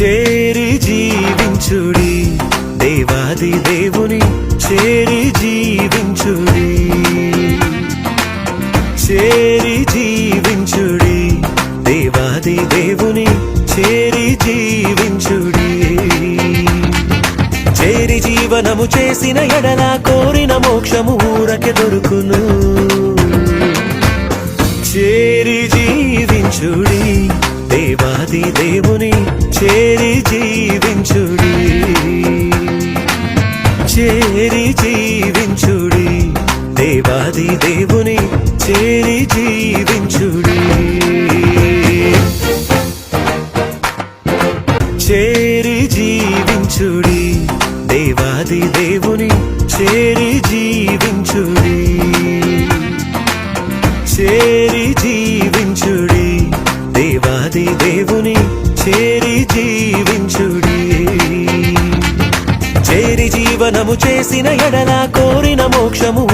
చేరి జీవించుడి. దేవాది దేవుని చేరి జీవించుడి. చేరి జీవించుడి. దేవాది దేవుని చేరి జీవించుడి. చేరి జీవనము చేసిన ఎడలా కోరిన మోక్షము ఊరకే దొరుకును. చేరి జీవించుడి. దేవాది దేవుని చేరి జీవించుడి. చేరి జీవించుడి. దేవాది దేవుని చేరి జీవించుడి. చేరి జీవించుడి. దేవాది దేవుని చేరి జీవించుడి. చేరి జీవి దేవాది దేవుని చేరి జీవించుడి. చేరి జీవనము చేసిన ఎడల కోరిన మోక్షము